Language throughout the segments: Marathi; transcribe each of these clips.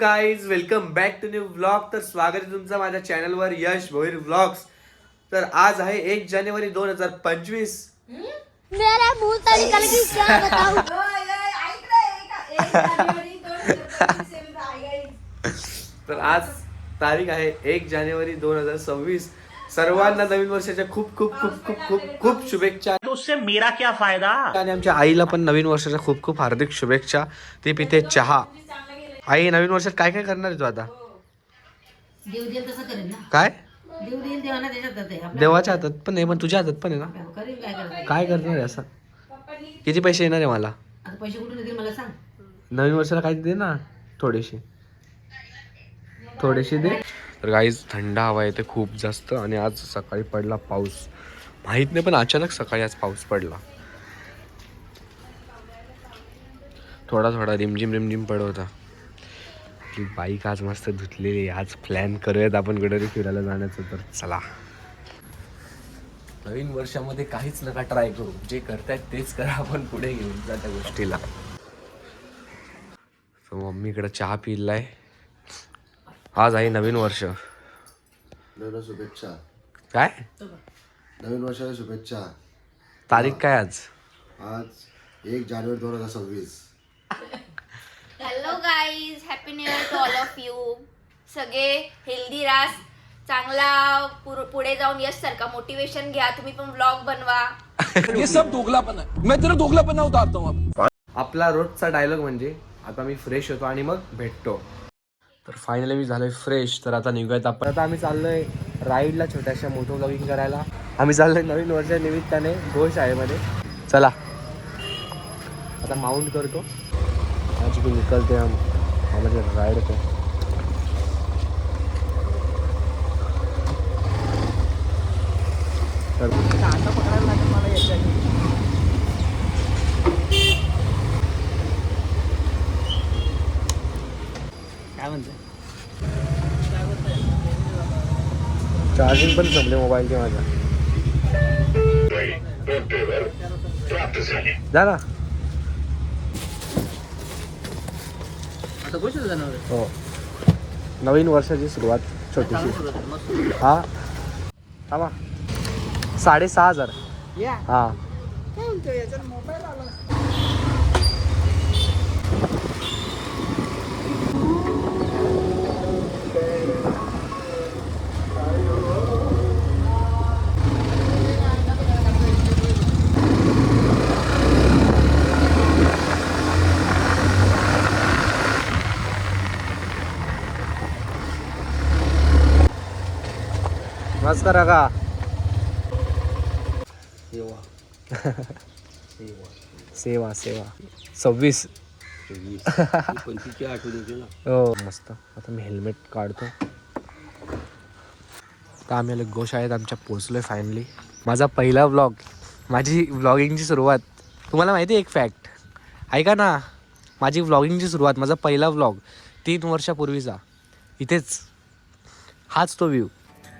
Guys welcome back to new vlog तर स्वागत आहे तुमचं माझ्या चॅनलवर यश भोईर व्लॉग्स तर आज आहे एक जानेवारी दोन हजार पंचवीस. मेरा मुंह तो निकल गई क्या बताऊं? तर आज तारीख आहे एक जानेवारी दोन हजार सव्वीस. सर्वांना नवीन वर्षाच्या खूप खूप खूप खूप खूप खूप शुभेच्छा. तो उससे मेरा क्या फायदा? आणि आमच्या आईला पण नवीन वर्षाच्या खूप खूप हार्दिक शुभेच्छा. ती पिते चहा. आई नवीन वर्षात काय काय करणार आहे तू आता? देव देईल तसं करेल ना. काय? देव देईल देवाना त्याच्यात जाते आपल्या देवाच्या हातात पण नाही पण तुझ्या हातात पण आहे ना? करेल काय करणार? आहे असं? किती पैसे येणार आहे मला? आता पैसे कुठून येतील मला सांग. नवीन वर्षाला काय दे ना थोडेसे. थोडेसे दे. तर गाईज थंड हवा येते खूप जास्त आणि आज सकाळी पडला पाऊस. माहीत नाही पण अचानक सकाळी आज पाऊस पडला. थोडा थोडा रिमझिम रिमझिम पडत होता. ती बाईक आज मस्त धुतलेली. आज प्लॅन करूयात आपण कुठेतरी फिरायला जाण्याचं तर चला. नवीन वर्षामध्ये काहीच नका ट्राय करू. जे करतायत तेच करा. आपण पुढे घेऊन जा त्या गोष्टीला. तर मम्मीकडे चहा पिलाय आज आहे नवीन वर्ष. नवीन शुभेच्छा. काय? नवीन वर्षाला शुभेच्छा. तारीख काय आज? आज एक जानेवारी दोन हजार सव्वीस. Happy new year to all of you सगळे हेल्दी रास. चांगला पुर- पुढे जाऊन यश सारखा मोटिवेशन घ्या. तुम्ही पण ब्लॉग बनवा. ये सब दोगलापन है मैं तेरा दोगलापन उतारता हूँ अब आपला रोजचा डायलॉग म्हणजे आता मी फ्रेश होतो आणि मग भेटतो. तर फायनली मी झालोय फ्रेश तर आता निघूयात आपण. आता आम्ही चाललोय राईडला छोट्याशा मोठं ब्लॉगिंग करायला. आम्ही चाललोय नवीन वर्षा निमित्ताने गोशाळेमध्ये चला. आता माउंट करतो. आज निकलते हम हमारे राइड पे तर काय म्हणते? चार्जिंग पण संपले मोबाईलचे माझ्या. जा ना आता गोष्ट जाणार हो. नवीन वर्षाची सुरुवात छोटीशी. हा. थांबा. साडेसहा हजार. हा. नमस्कार का सेवा. सेवा सव्वीस. हो मस्त. आता मी हेल्मेट काढतो. तर आम्ही गोशाळेत आमच्या पोचलोय फायनली माझा पहिला व्लॉग माझी व्लॉगिंगची सुरुवात. तुम्हाला माहिती आहे एक फॅक्ट ऐका ना. माझी व्लॉगिंगची सुरुवात माझा पहिला व्लॉग तीन वर्षापूर्वीचा. इथेच. हाच तो व्ह्यू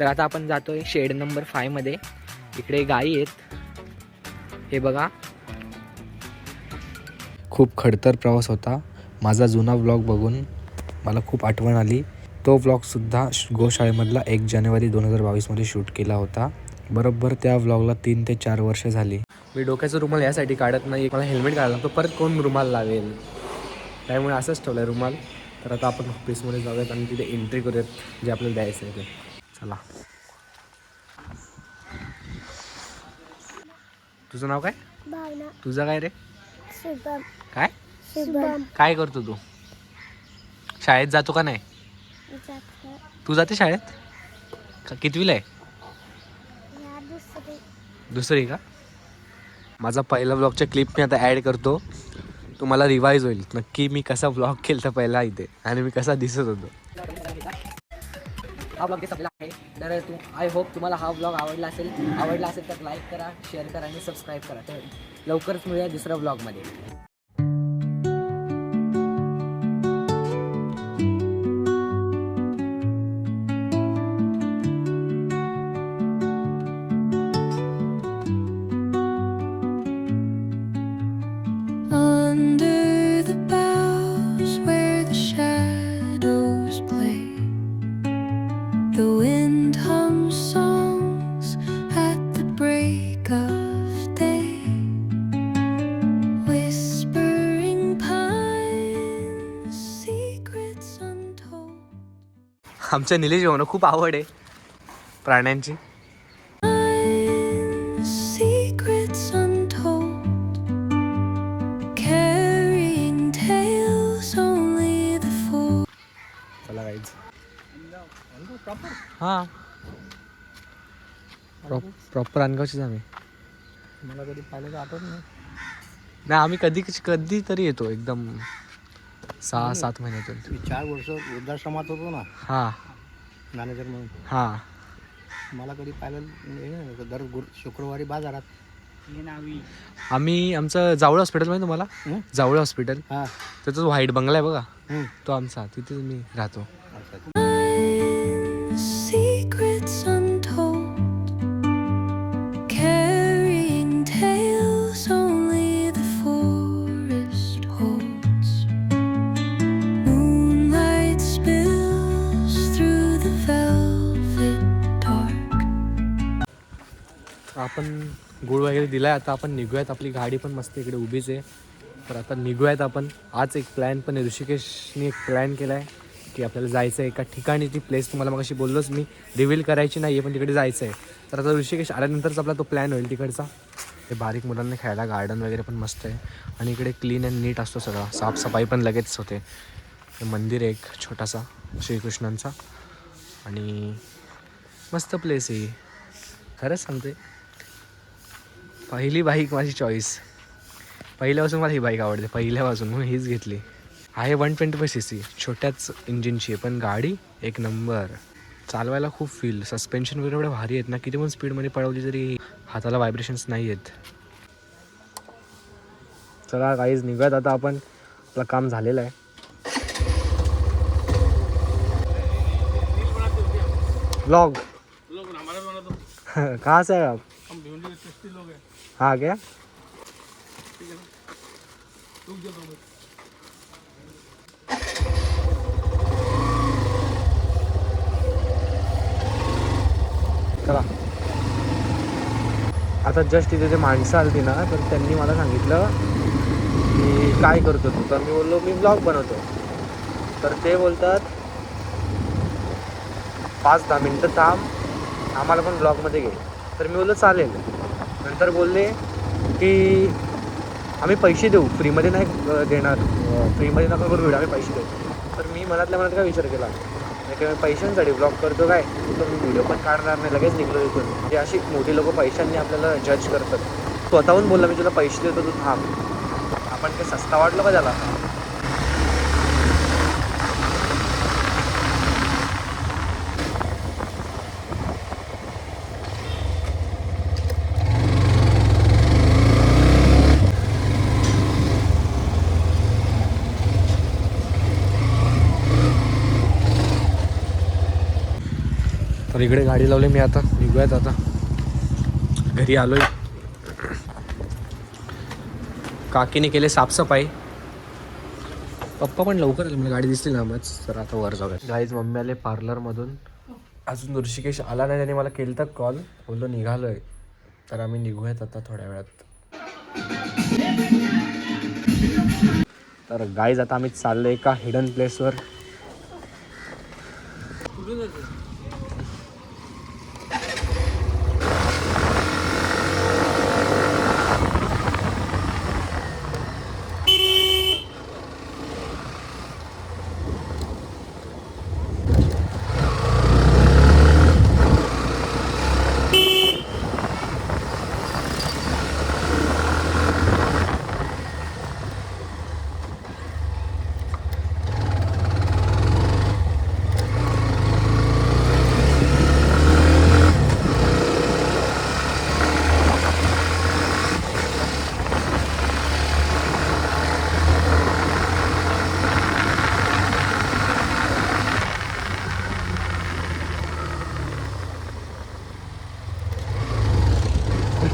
तर आता आपण जातोय शेड नंबर फायमध्ये इकडे गायी आहेत. हे बघा. खूप खडतर प्रवास होता. माझा जुना व्लॉग बघून मला खूप आठवण आली. तो व्लॉगसुद्धा गोशाळेमधला एक जानेवारी दोन हजार बावीसमध्ये शूट केला होता. बरोबर त्या व्लॉगला तीन ते चार वर्ष झाली. मी डोक्याचा रुमाल यासाठी काढत नाही मला हेल्मेट काढायला लागतो. परत कोण रुमाल लावेल? त्यामुळे असंच ठेवलं आहे रुमाल. तर आता आपण ऑफिसमध्ये जाऊयात आणि तिथे एंट्री करूयात जे आपल्याला द्यायचं आहे ते. चला. तुझं नाव काय? भावना. तुझं काय रे? शुभम. काय? शुभम. काय करतो तू? शाळेत जातो का नाही? तू जाते शाळेत? का कितवीला आहे? दुसरी. का? माझा पहिला ब्लॉगच्या क्लिप मी आता ॲड करतो. तुम्हाला रिवाईज होईल. नक्की मी कसा ब्लॉग केला पहिला इथे? आणि मी कसा दिसत होतो? हा ब्लॉग संपला आहे. तर तू आय होप तुम्हाला हा ब्लॉग आवडला असेल. आवडला असेल तर लाईक करा शेअर करा आणि सबस्क्राईब करा. तर लवकरच मिळूया दुसऱ्या ब्लॉगमध्ये आमच्या निलेश भाऊनं खूप आवड आहे. प्राण्यांची. हां. प्रॉपर अनगावचीच आम्ही. मला कधी पाहिलं आठवत नाही. नाही आम्ही कधी कधी तरी येतो एकदम. सहा सात महिन्यातून. मी चार वर्ष वृद्धाश्रमात होतो ना. हां. मॅनेजर म्हणून. हां. मला कधी पाहिलं नाही. दर गुर शुक्रवारी बाजारात. आम्ही आमचं जावळ हॉस्पिटल माहिती तुम्हाला? हं? जावळ हॉस्पिटल. हां. त्याचा जो व्हाईट बंगला आहे बघा. हं. तो आमचा. तिथे मी राहतो. अच्छा. आपण गुळ वगैरे दिला आहे आता आपण निघूयात. आपली गाडी पण मस्त इकडे उभीच आहे. तर आता निघूयात आपण. आज एक प्लॅन पण आहे. ऋषिकेशनी एक प्लॅन केला आहे की आपल्याला जायचं आहे एका ठिकाणी. ती प्लेस तुम्हाला मग अशी बोललोच मी. रिव्हील करायची नाही आहे पण तिकडे जायचं आहे तर आता ऋषिकेश आल्यानंतरच आपला तो प्लॅन होईल तिकडचा. ते बारीक मुलांना खेळायला गार्डन वगैरे पण मस्त आहे. आणि इकडे क्लीन अँड नीट असतो सगळा. साफसफाई पण लगेच होते. हे मंदिर आहे एक छोटासा श्रीकृष्णांचा. आणि मस्त प्लेस आहे. खरंच सांगते पहिली बाईक माझी चॉईस पहिल्यापासून मला ही बाईक आवडते. पहिल्यापासून म्हणून हीच घेतली. आहे one twenty five C C छोट्याच इंजिनची आहे पण गाडी एक नंबर चालवायला खूप फील सस्पेन्शन वगैरे एवढे भारी आहेत ना किती पण स्पीडमध्ये पळवली तरी हाताला व्हायब्रेशन्स नाही आहेत चला काहीच निघूयात आता आपण. आपलं काम झालेलं आहे. ब्लॉग कहाँ से हा आप क्या चला. आता जस्ट इथे ते माणसं आलती ना तर त्यांनी मला सांगितलं की काय करतो तू? तर मी बोललो मी ब्लॉग बनवतो. तर ते बोलतात पाच दहा मिनटं थांब आम्हाला पण ब्लॉगमध्ये घे. तर मी बोललो चालेल. नंतर बोलले की आम्ही पैसे देऊ फ्रीमध्ये नाही देणार. फ्रीमध्ये नका करू व्हिडिओ आम्ही पैसे देऊ. तर मी मनातल्या मनात काय विचार केला? नाही की मी पैशांसाठी ब्लॉग करतो काय? तर मी व्हिडिओ पण काढणार नाही लगेच निघलो इथून. म्हणजे अशी मोठी लोक पैशांनी आपल्याला जज करतात. स्वतःहून बोलला मी तुला पैसे देतो तू थांब. आपण ते सस्ता वाटलं का त्याला? इकडे गाडी लावली मी आता. निघूयात आता. घरी आलोय. काकीने केले साफसफाई. पप्पा पण लवकर आले मला गाडी दिसली ना मग तर आता वर जाऊया गाईज मम्मी आले पार्लरमधून अजून ऋषिकेश आला नाही त्याने मला केलं तर कॉल बोललो निघालोय. तर आम्ही निघूयात आता थोड्या वेळात. तर गाईज आता आम्ही चाललो एका हिडन प्लेसवर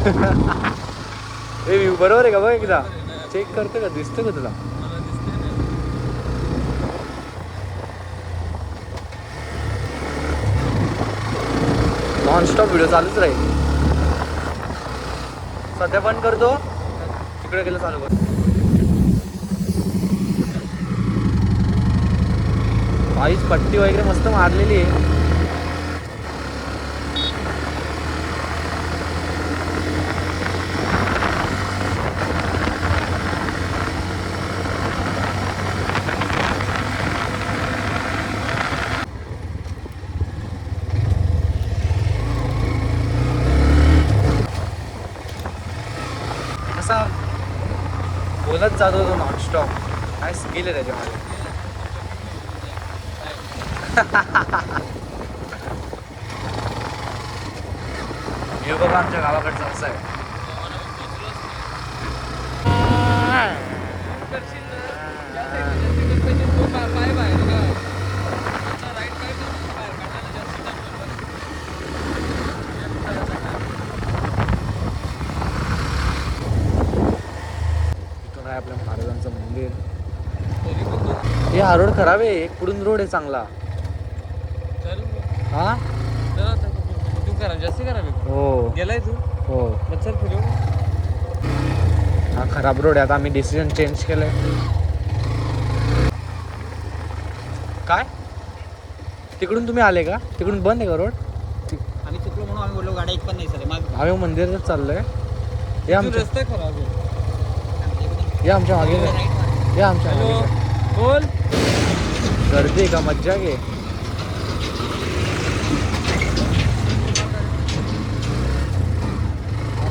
हे व्यू बरोबर आहे का बघ एकदा? चेक करते का? दिसतं का तुला? नॉनस्टॉप व्हिडिओ चालूच राहील. सध्या बंद करतो. तिकडे गेलं चालू कर. आईच पट्टी वगैरे मस्त मारलेली आहे असा बोलत जात होतो नॉनस्टॉप काय स्किल आहे त्याच्यामध्ये. हे बघा आमच्या गावाकडचं असं आहे. इथून आहे आपल्या महाराजांचं मंदिर हे रोड खराब आहे एक पुढून रोड आहे चांगला हा तू करा जास्ती करा हो. गेलाय तू? हो. मग चल फिरू हा खराब रोड आहे आता आम्ही डिसिजन चेंज केलंय. काय? तिकडून तुम्ही आले का? तिकडून बंद आहे का रोड? आम्ही चुकलो म्हणून आम्ही बोललो गाड्या एक पण नाही सर मग आम्ही मंदिरातच चाललोय. हे आमच्या रस्ता खराब आहे हे आमच्या मागे हे आमच्या मागे बोल. गर्दी का मज्जा घे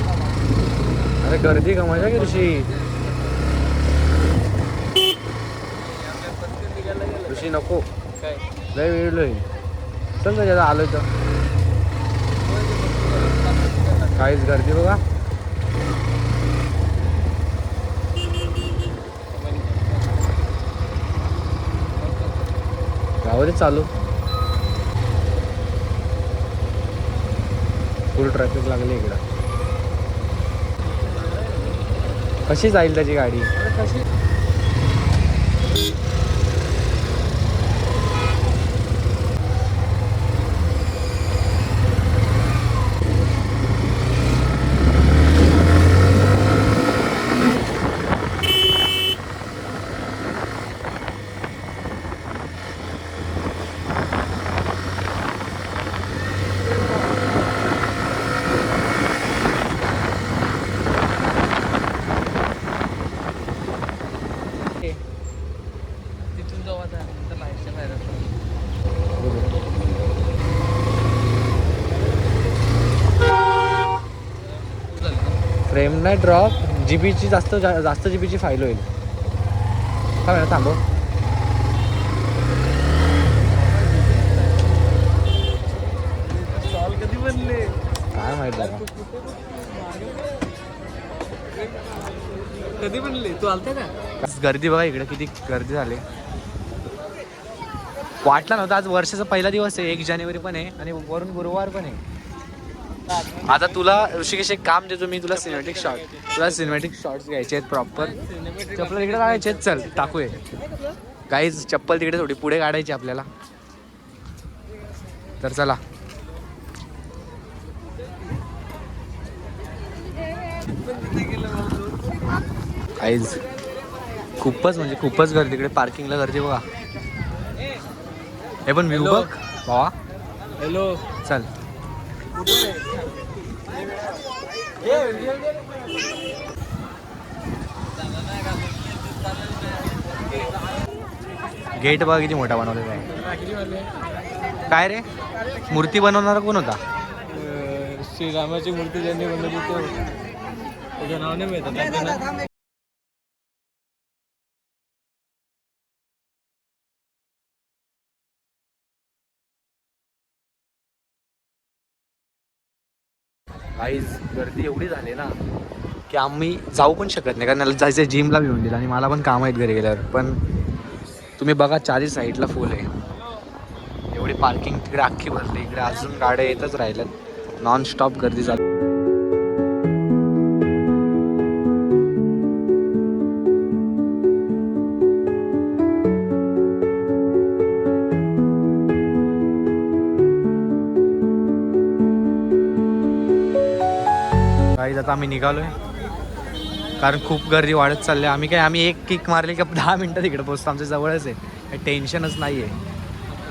अरे गर्दी का मजा घे ऋषी? ऋषी नको. काय? लय वेळ होईल चल त्याच्यात आलोय तर. काहीच गर्दी बघा. रे चालू. फुल ट्रॅफिक लागले इकडं. कशी जाईल त्याची गाडी? कशी नाही ड्रॉप जी बीची जास्त जा- जास्त जी बीची फाईल होईल. काय म्हणा थांबव. काय माहीत कधी बनले? तू आलता का? गर्दी बघा इकडे किती गर्दी झाली. वाटला नव्हता आज वर्षाचा पहिला दिवस आहे एक जानेवारी पण आहे आणि वरून गुरुवार पण आहे. आता तुला ऋषिकेश एक काम देतो मी तुला सिनेमॅटिक शॉट तुला सिनेमॅटिक शॉट्स घ्यायचे आहेत प्रॉपर चप्पल तिकडे काढायचे आहेत चल टाकूया. काहीच चप्पल तिकडे थोडी पुढे काढायची आपल्याला. तर चला. काहीच खूपच म्हणजे खूपच गर्दी इकडे पार्किंगला गर्दी बघा. हे पण व्ह्यू बघ बाबा हॅलो चल. गेट बघा किती मोठा बनवलेला आहे. काय रे? मूर्ती बनवणारा कोण होता? श्रीरामाची मूर्ती ज्यांनी बनवली तो त्याचं नाव नाही माहीत गर्दी एवढी झाली ना की आम्ही जाऊ पण शकत नाही. कारण त्याला जायचं जिमला घेऊन दिलं आणि मला पण काम आहेत घरी गेल्यावर. पण तुम्ही बघा चारी साईडला फुल आहे. एवढी पार्किंग तिकडे अख्खी भरली. इकडे अजून गाड्या येतच राहिल्यात. नॉन स्टॉप गर्दी झाली आम्ही निघालो आम्ही निघालोय. कारण खूप गर्दी वाढत चालली आहे. आम्ही काय आम्ही एक किक मारली की दहा मिनटं तिकडे पोहोचतो. आमच्या जवळच आहे. काही टेन्शनच नाही आहे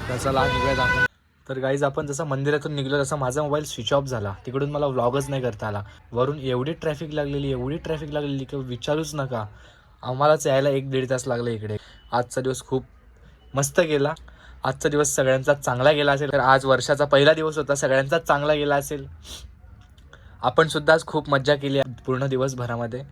त्याचा चला निघूयात आपण. तर गाईज आपण जसं मंदिरातून निघलो तसा माझा मोबाईल स्विच ऑफ झाला. तिकडून मला व्लॉगच नाही करता आला. वरून एवढी ट्रॅफिक लागलेली एवढी ट्रॅफिक लागलेली की विचारूच नका. आम्हालाच यायला एक दीड तास लागला इकडे. आजचा दिवस खूप मस्त गेला. आजचा दिवस सगळ्यांचा चांगला गेला असेल. तर आज वर्षाचा पहिला दिवस होता. सगळ्यांचा चांगला गेला असेल. आपण सुद्धा आज खूप मज्जा केली पूर्ण दिवसभरामध्ये.